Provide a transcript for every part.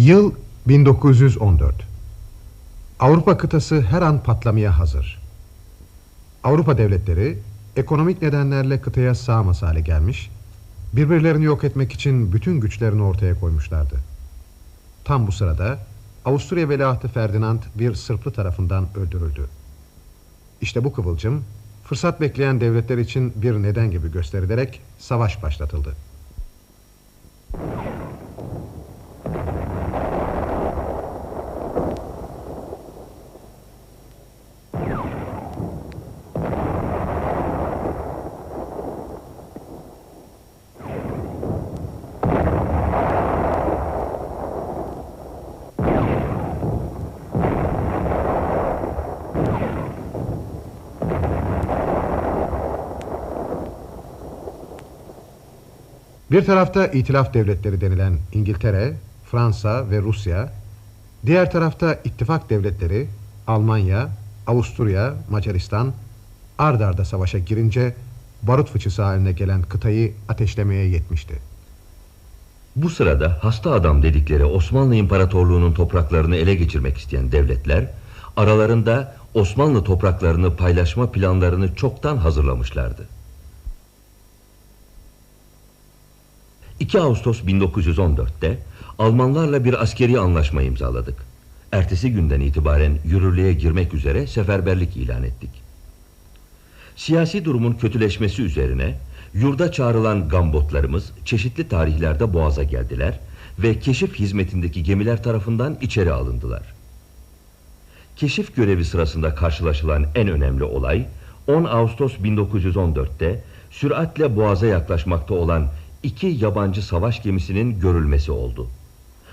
Yıl 1914. Avrupa kıtası her an patlamaya hazır. Avrupa devletleri ekonomik nedenlerle kıtaya sığamaz hale gelmiş, birbirlerini yok etmek için bütün güçlerini ortaya koymuşlardı. Tam bu sırada Avusturya veliahtı Ferdinand bir Sırplı tarafından öldürüldü. İşte bu kıvılcım fırsat bekleyen devletler için bir neden gibi gösterilerek savaş başlatıldı. Bir tarafta itilaf devletleri denilen İngiltere, Fransa ve Rusya, diğer tarafta ittifak devletleri Almanya, Avusturya, Macaristan ard arda savaşa girince barut fıçısı haline gelen kıtayı ateşlemeye yetmişti. Bu sırada hasta adam dedikleri Osmanlı İmparatorluğu'nun topraklarını ele geçirmek isteyen devletler aralarında Osmanlı topraklarını paylaşma planlarını çoktan hazırlamışlardı. 2 Ağustos 1914'te Almanlarla bir askeri anlaşma imzaladık. Ertesi günden itibaren yürürlüğe girmek üzere seferberlik ilan ettik. Siyasi durumun kötüleşmesi üzerine yurda çağrılan gambotlarımız çeşitli tarihlerde boğaza geldiler ve keşif hizmetindeki gemiler tarafından içeri alındılar. Keşif görevi sırasında karşılaşılan en önemli olay 10 Ağustos 1914'te süratle boğaza yaklaşmakta olan iki yabancı savaş gemisinin görülmesi oldu.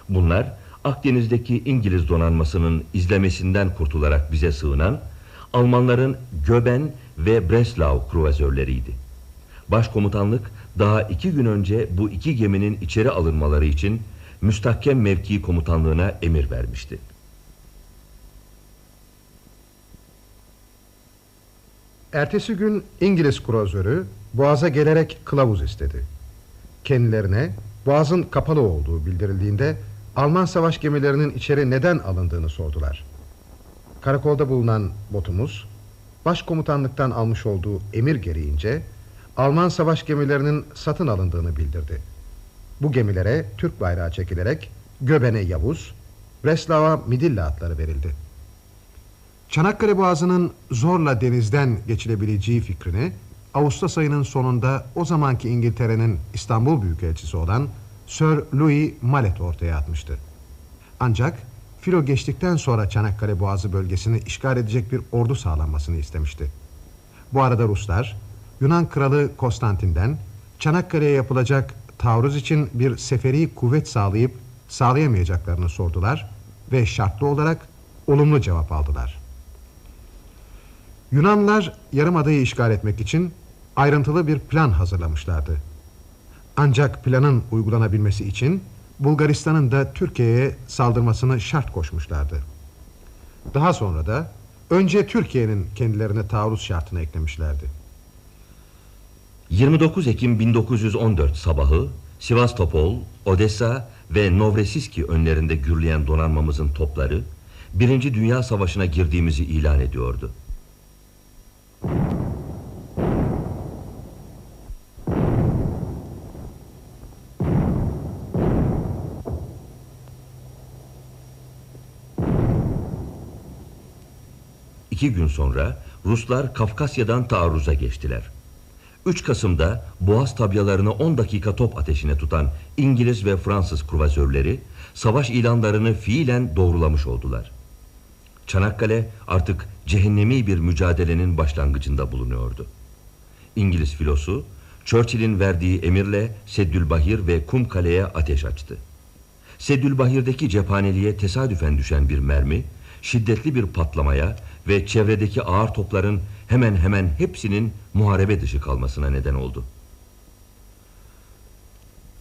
Bunlar Akdeniz'deki İngiliz donanmasının izlemesinden kurtularak bize sığınan Almanların Göben ve Breslau kruvazörleriydi. Başkomutanlık daha iki gün önce bu iki geminin içeri alınmaları için müstahkem mevki komutanlığına emir vermişti. Ertesi gün İngiliz kruzörü Boğaz'a gelerek kılavuz istedi. Kendilerine Boğaz'ın kapalı olduğu bildirildiğinde Alman savaş gemilerinin içeri neden alındığını sordular. Karakolda bulunan botumuz başkomutanlıktan almış olduğu emir gereğince Alman savaş gemilerinin satın alındığını bildirdi. Bu gemilere Türk bayrağı çekilerek Göben'e Yavuz, Breslau'a Midilli atları verildi. Çanakkale Boğazı'nın zorla denizden geçilebileceği fikrini Ağustos ayının sonunda o zamanki İngiltere'nin İstanbul Büyükelçisi olan Sir Louis Mallet ortaya atmıştı. Ancak filo geçtikten sonra Çanakkale Boğazı bölgesini işgal edecek bir ordu sağlanmasını istemişti. Bu arada Ruslar Yunan kralı Konstantin'den Çanakkale'ye yapılacak taarruz için bir seferi kuvvet sağlayıp sağlayamayacaklarını sordular ve şartlı olarak olumlu cevap aldılar. Yunanlar yarımadayı işgal etmek için ayrıntılı bir plan hazırlamışlardı. Ancak planın uygulanabilmesi için Bulgaristan'ın da Türkiye'ye saldırmasını şart koşmuşlardı. Daha sonra da önce Türkiye'nin kendilerine taarruz şartını eklemişlerdi. 29 Ekim 1914 sabahı Sivastopol, Odessa ve Novresiski önlerinde gürleyen donanmamızın topları Birinci Dünya Savaşı'na girdiğimizi ilan ediyordu. İki gün sonra Ruslar Kafkasya'dan taarruza geçtiler. 3 Kasım'da Boğaz tabyalarını 10 dakika top ateşine tutan İngiliz ve Fransız kruvazörleri savaş ilanlarını fiilen doğrulamış oldular. Çanakkale artık cehennemi bir mücadelenin başlangıcında bulunuyordu. İngiliz filosu Churchill'in verdiği emirle Seddülbahir ve Kumkale'ye ateş açtı. Seddülbahir'deki cephaneliğe tesadüfen düşen bir mermi şiddetli bir patlamaya ve çevredeki ağır topların hemen hemen hepsinin muharebe dışı kalmasına neden oldu.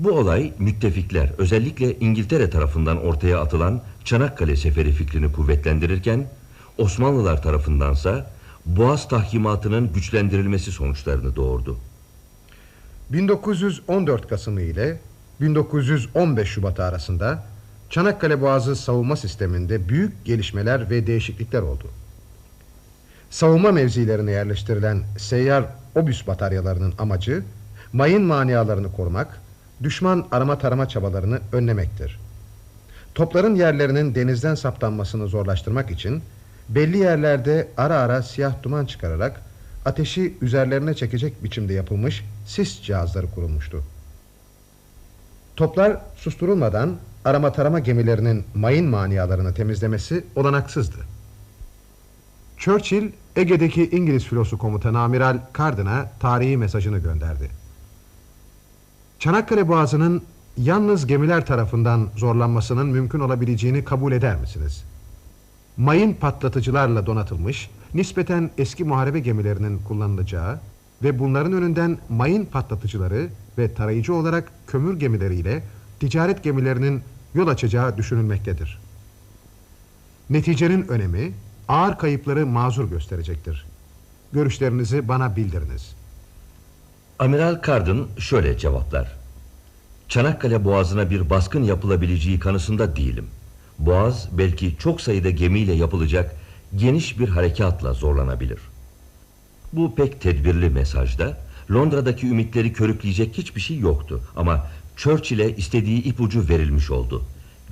Bu olay müttefikler özellikle İngiltere tarafından ortaya atılan Çanakkale seferi fikrini kuvvetlendirirken Osmanlılar tarafındansa Boğaz tahkimatının güçlendirilmesi sonuçlarını doğurdu. 1914 Kasımı ile 1915 Şubat arasında Çanakkale Boğazı savunma sisteminde büyük gelişmeler ve değişiklikler oldu. Savunma mevzilerine yerleştirilen seyyar obüs bataryalarının amacı mayın manialarını korumak, düşman arama tarama çabalarını önlemektir. Topların yerlerinin denizden saptanmasını zorlaştırmak için belli yerlerde ara ara siyah duman çıkararak ateşi üzerlerine çekecek biçimde yapılmış sis cihazları kurulmuştu. Toplar susturulmadan arama tarama gemilerinin mayın manialarını temizlemesi olanaksızdı. Churchill, Ege'deki İngiliz filosu komutanı Amiral Carden'a tarihi mesajını gönderdi. Çanakkale Boğazı'nın yalnız gemiler tarafından zorlanmasının mümkün olabileceğini kabul eder misiniz? Mayın patlatıcılarla donatılmış, nispeten eski muharebe gemilerinin kullanılacağı ve bunların önünden mayın patlatıcıları ve tarayıcı olarak kömür gemileriyle ticaret gemilerinin yol açacağı düşünülmektedir. Neticenin önemi ağır kayıpları mazur gösterecektir. Görüşlerinizi bana bildiriniz. Amiral Carden şöyle cevaplar. Çanakkale Boğazı'na bir baskın yapılabileceği kanısında değilim. Boğaz belki çok sayıda gemiyle yapılacak geniş bir harekatla zorlanabilir. Bu pek tedbirli mesajda Londra'daki ümitleri körükleyecek hiçbir şey yoktu. Ama Churchill'e istediği ipucu verilmiş oldu.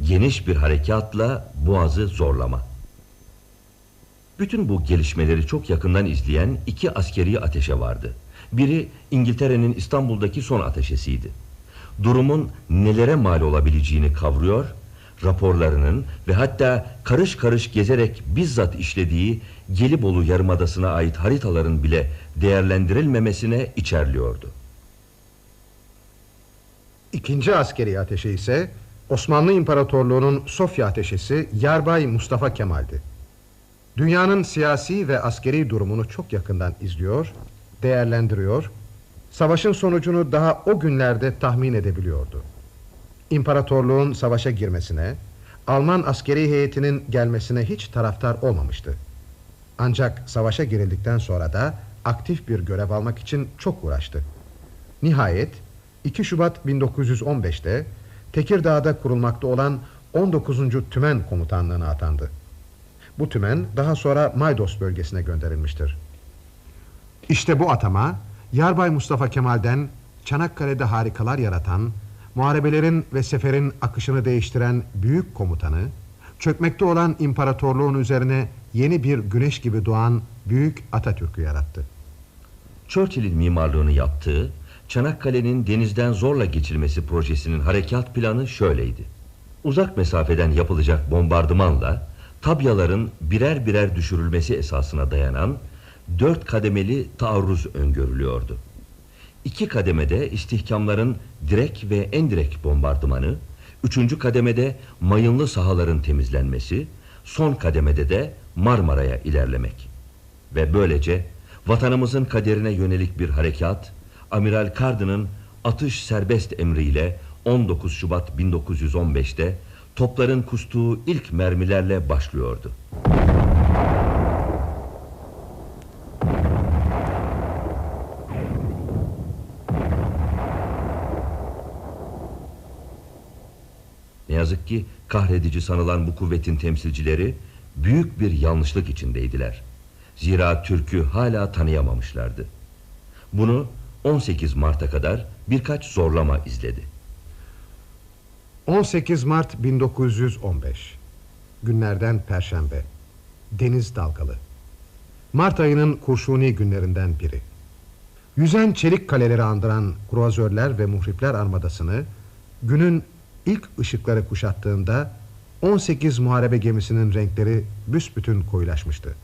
Geniş bir harekatla Boğaz'ı zorlama. Bütün bu gelişmeleri çok yakından izleyen iki askeri ateşe vardı. Biri İngiltere'nin İstanbul'daki son ateşesiydi. Durumun nelere mal olabileceğini kavruyor, raporlarının ve hatta karış karış gezerek bizzat işlediği Gelibolu Yarımadası'na ait haritaların bile değerlendirilmemesine içerliyordu. İkinci askeri ateşe ise Osmanlı İmparatorluğu'nun Sofya ateşesi Yarbay Mustafa Kemal'di. Dünyanın siyasi ve askeri durumunu çok yakından izliyor, değerlendiriyor, savaşın sonucunu daha o günlerde tahmin edebiliyordu. İmparatorluğun savaşa girmesine, Alman askeri heyetinin gelmesine hiç taraftar olmamıştı. Ancak savaşa girildikten sonra da aktif bir görev almak için çok uğraştı. Nihayet 2 Şubat 1915'te Tekirdağ'da kurulmakta olan 19. Tümen Komutanlığı'na atandı. Bu tümen daha sonra Maydos bölgesine gönderilmiştir. İşte bu atama Yarbay Mustafa Kemal'den Çanakkale'de harikalar yaratan, muharebelerin ve seferin akışını değiştiren büyük komutanı, çökmekte olan imparatorluğun üzerine yeni bir güneş gibi doğan büyük Atatürk'ü yarattı. Churchill'in mimarlığını yaptığı Çanakkale'nin denizden zorla geçilmesi projesinin harekat planı şöyleydi. Uzak mesafeden yapılacak bombardımanla tabyaların birer birer düşürülmesi esasına dayanan dört kademeli taarruz öngörülüyordu. İki kademede istihkamların direk ve endirek bombardımanı, üçüncü kademede mayınlı sahaların temizlenmesi, son kademede de Marmara'ya ilerlemek. Ve böylece vatanımızın kaderine yönelik bir harekat, Amiral Carden'ın atış serbest emriyle 19 Şubat 1915'te topların kustuğu ilk mermilerle başlıyordu. Ne yazık ki kahredici sanılan bu kuvvetin temsilcileri büyük bir yanlışlık içindeydiler. Zira Türk'ü hala tanıyamamışlardı. Bunu 18 Mart'a kadar birkaç zorlama izledi. 18 Mart 1915 Günlerden Perşembe Deniz dalgalı Mart ayının kurşuni günlerinden biri Yüzen çelik kaleleri andıran kruvazörler ve muhripler armadasını günün ilk ışıkları kuşattığında 18 muharebe gemisinin renkleri büsbütün koyulaşmıştı.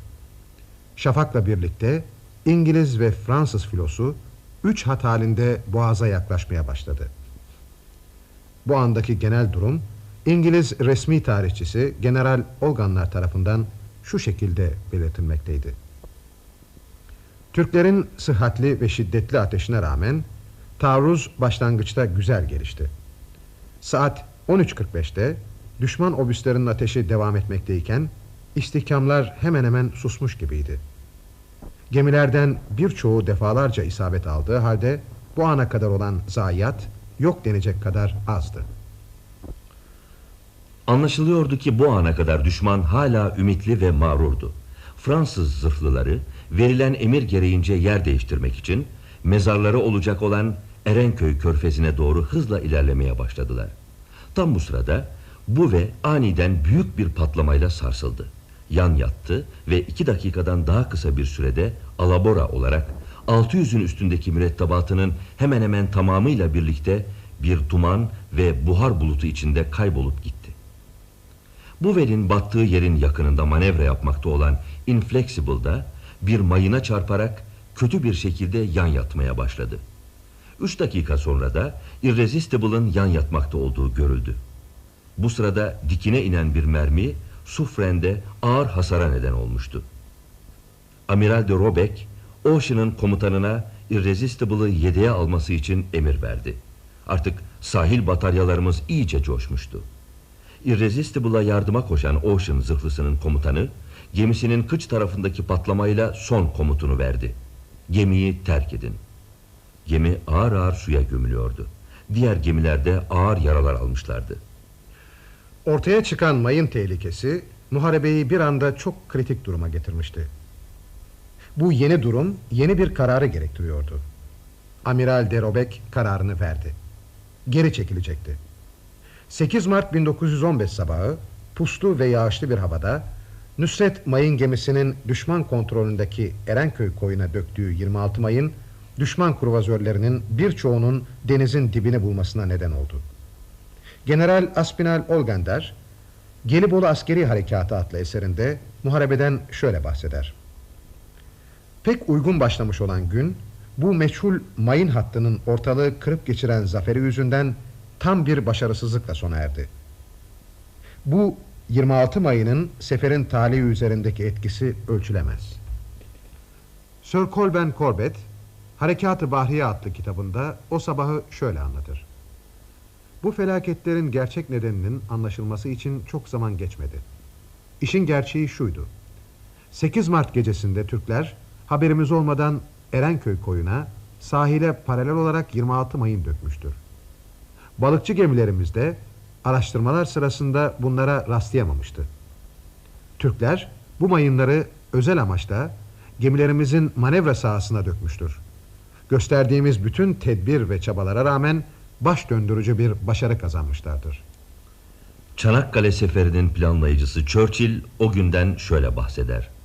Şafakla birlikte İngiliz ve Fransız filosu üç hat halinde boğaza yaklaşmaya başladı. Bu andaki genel durum İngiliz resmi tarihçisi General Olganlar tarafından şu şekilde belirtilmekteydi. Türklerin sıhhatli ve şiddetli ateşine rağmen taarruz başlangıçta güzel gelişti. Saat 13.45'te düşman obüslerinin ateşi devam etmekteyken istihkamlar hemen hemen susmuş gibiydi. Gemilerden birçoğu defalarca isabet aldığı halde bu ana kadar olan zayiat yok denecek kadar azdı. Anlaşılıyordu ki bu ana kadar düşman hala ümitli ve mağrurdu. Fransız zırhlıları verilen emir gereğince yer değiştirmek için mezarları olacak olan Erenköy körfezine doğru hızla ilerlemeye başladılar. Tam bu sırada bu ve aniden büyük bir patlamayla sarsıldı. Yan yattı ve iki dakikadan daha kısa bir sürede alabora olarak 600'ün üstündeki mürettebatının hemen hemen tamamıyla birlikte bir duman ve buhar bulutu içinde kaybolup gitti. Bu velin battığı yerin yakınında manevra yapmakta olan Inflexible'da bir mayına çarparak kötü bir şekilde yan yatmaya başladı. Üç dakika sonra da Irresistible'ın yan yatmakta olduğu görüldü. Bu sırada dikine inen bir mermi Sufren'de ağır hasara neden olmuştu. Amiral de Robeck, Ocean'ın komutanına Irresistible'ı yedeğe alması için emir verdi. Artık sahil bataryalarımız iyice coşmuştu. Irresistible'a yardıma koşan Ocean zırhlısının komutanı, gemisinin kıç tarafındaki patlamayla son komutunu verdi. Gemiyi terk edin. Gemi ağır ağır suya gömülüyordu. Diğer gemilerde ağır yaralar almışlardı. Ortaya çıkan mayın tehlikesi muharebeyi bir anda çok kritik duruma getirmişti. Bu yeni durum yeni bir kararı gerektiriyordu. Amiral de Robek kararını verdi. Geri çekilecekti. 8 Mart 1915 sabahı puslu ve yağışlı bir havada Nusret mayın gemisinin düşman kontrolündeki Erenköy koyuna döktüğü 26 mayın düşman kruvazörlerinin birçoğunun denizin dibini bulmasına neden oldu. General Aspinal Olgander, Gelibolu Askeri Harekatı adlı eserinde muharebeden şöyle bahseder. Pek uygun başlamış olan gün, bu meçhul mayın hattının ortalığı kırıp geçiren zaferi yüzünden tam bir başarısızlıkla sona erdi. Bu 26 Mayın'ın seferin talihi üzerindeki etkisi ölçülemez. Sir Colben Corbett, Harekat-ı Bahriye adlı kitabında o sabahı şöyle anlatır. Bu felaketlerin gerçek nedeninin anlaşılması için çok zaman geçmedi. İşin gerçeği şuydu. 8 Mart gecesinde Türkler haberimiz olmadan Erenköy koyuna sahile paralel olarak 26 mayın dökmüştür. Balıkçı gemilerimiz de araştırmalar sırasında bunlara rastlayamamıştı. Türkler bu mayınları özel amaçla gemilerimizin manevra sahasına dökmüştür. Gösterdiğimiz bütün tedbir ve çabalara rağmen baş döndürücü bir başarı kazanmışlardır. Çanakkale Seferi'nin planlayıcısı Churchill o günden şöyle bahseder.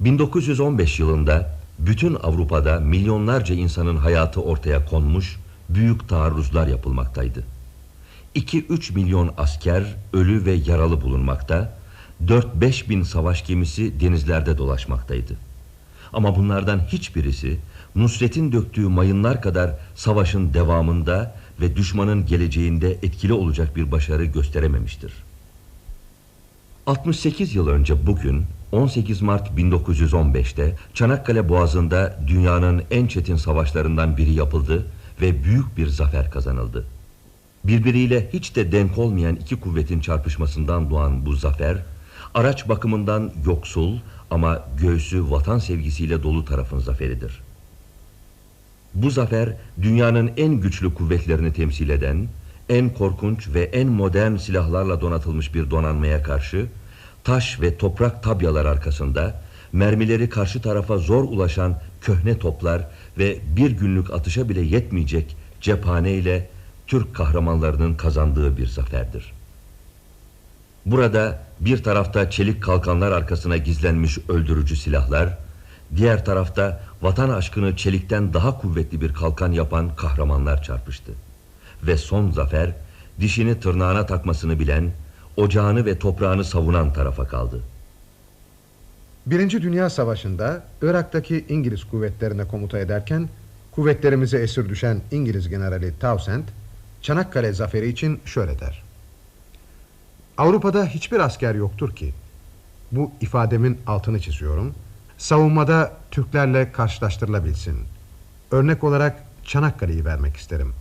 1915 yılında bütün Avrupa'da milyonlarca insanın hayatı ortaya konmuş, büyük taarruzlar yapılmaktaydı. 2-3 milyon asker ölü ve yaralı bulunmakta, 4-5 bin savaş gemisi denizlerde dolaşmaktaydı. Ama bunlardan hiçbirisi Nusret'in döktüğü mayınlar kadar savaşın devamında ve düşmanın geleceğinde etkili olacak bir başarı gösterememiştir. 68 yıl önce bugün 18 Mart 1915'te Çanakkale Boğazı'nda dünyanın en çetin savaşlarından biri yapıldı ve büyük bir zafer kazanıldı. Birbiriyle hiç de denk olmayan iki kuvvetin çarpışmasından doğan bu zafer, araç bakımından yoksul ama göğsü vatan sevgisiyle dolu tarafın zaferidir. Bu zafer dünyanın en güçlü kuvvetlerini temsil eden, en korkunç ve en modern silahlarla donatılmış bir donanmaya karşı, taş ve toprak tabyalar arkasında, mermileri karşı tarafa zor ulaşan köhne toplar ve bir günlük atışa bile yetmeyecek cephane ile Türk kahramanlarının kazandığı bir zaferdir. Burada bir tarafta çelik kalkanlar arkasına gizlenmiş öldürücü silahlar, diğer tarafta vatan aşkını çelikten daha kuvvetli bir kalkan yapan kahramanlar çarpıştı. Ve son zafer, dişini tırnağına takmasını bilen, ocağını ve toprağını savunan tarafa kaldı. Birinci Dünya Savaşı'nda Irak'taki İngiliz kuvvetlerine komuta ederken kuvvetlerimize esir düşen İngiliz generali Townsend Çanakkale zaferi için şöyle der. Avrupa'da hiçbir asker yoktur ki bu ifademin altını çiziyorum. Savunmada Türklerle karşılaştırılabilsin. Örnek olarak Çanakkale'yi vermek isterim.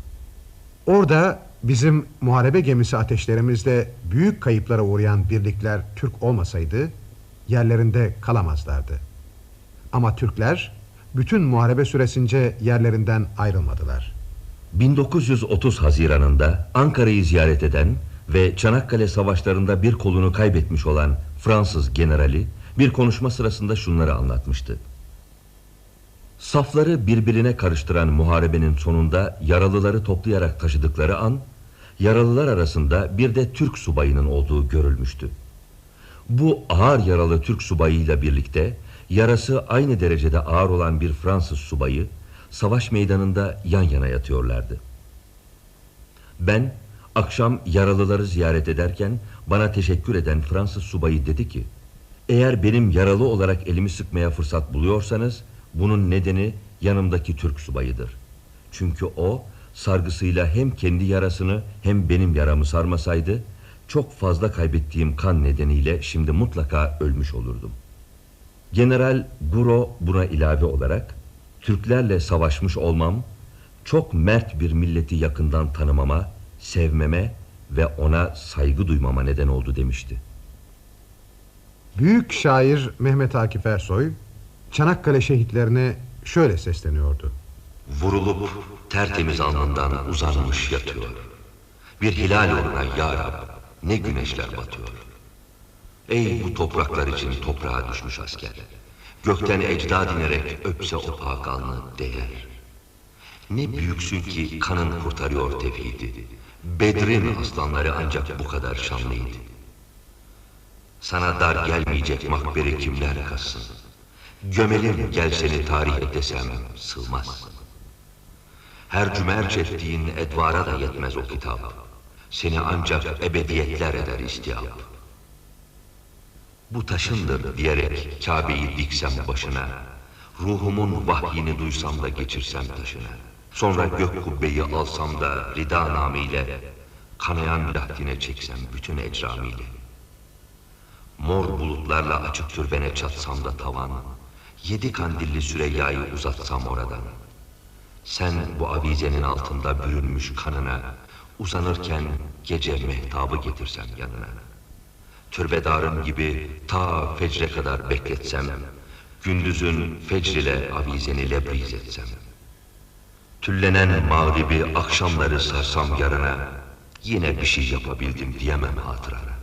Orada bizim muharebe gemisi ateşlerimizde büyük kayıplara uğrayan birlikler Türk olmasaydı yerlerinde kalamazlardı. Ama Türkler bütün muharebe süresince yerlerinden ayrılmadılar. 1930 Haziran'ında Ankara'yı ziyaret eden ve Çanakkale savaşlarında bir kolunu kaybetmiş olan Fransız generali bir konuşma sırasında şunları anlatmıştı. Safları birbirine karıştıran muharebenin sonunda yaralıları toplayarak taşıdıkları an, yaralılar arasında bir de Türk subayının olduğu görülmüştü. Bu ağır yaralı Türk subayıyla birlikte yarası aynı derecede ağır olan bir Fransız subayı savaş meydanında yan yana yatıyorlardı. Ben akşam yaralıları ziyaret ederken bana teşekkür eden Fransız subayı dedi ki eğer benim yaralı olarak elimi sıkmaya fırsat buluyorsanız bunun nedeni yanımdaki Türk subayıdır. Çünkü o sargısıyla hem kendi yarasını hem benim yaramı sarmasaydı çok fazla kaybettiğim kan nedeniyle şimdi mutlaka ölmüş olurdum. General Guro buna ilave olarak Türklerle savaşmış olmam çok mert bir milleti yakından tanımama, sevmeme ve ona saygı duymama neden oldu demişti. Büyük şair Mehmet Akif Ersoy Çanakkale şehitlerine şöyle sesleniyordu. Vurulup tertemiz alnından uzanmış yatıyor. Bir hilal uğruna ya Rab ne güneşler batıyor. Ey bu topraklar için toprağa düşmüş asker. Gökten ecdad inerek öpse o pak alnı değer. Ne büyüksün ki kanın kurtarıyor tevhidi. Bedrin aslanları ancak bu kadar şanlıydı. Sana dar gelmeyecek makberi kimler kazsın? Gömelim gel seni tarih desem sığmaz. Her cümerç ettiğin edvara da yetmez o kitap. Seni ancak ebediyetler eder istiyap. Bu taşındır diyerek Kabe'yi diksem başına. Ruhumun vahyini duysam da geçirsem taşına. Sonra gök kubbeyi alsam da rida namiyle kanayan lahdine çeksem bütün ecramiyle. Mor bulutlarla açık türbene çatsam da tavan, yedi kandilli Süreyya'yı uzatsam oradan. Sen bu avizenin altında bürünmüş kanına, uzanırken gece mehtabı getirsem yanına. Türbedarım gibi ta fecre kadar bekletsem, gündüzün fecr avizeni lebriz etsem. Tüllenen mağribi akşamları sarsam yarına, yine bir şey yapabildim diyemem hatırana.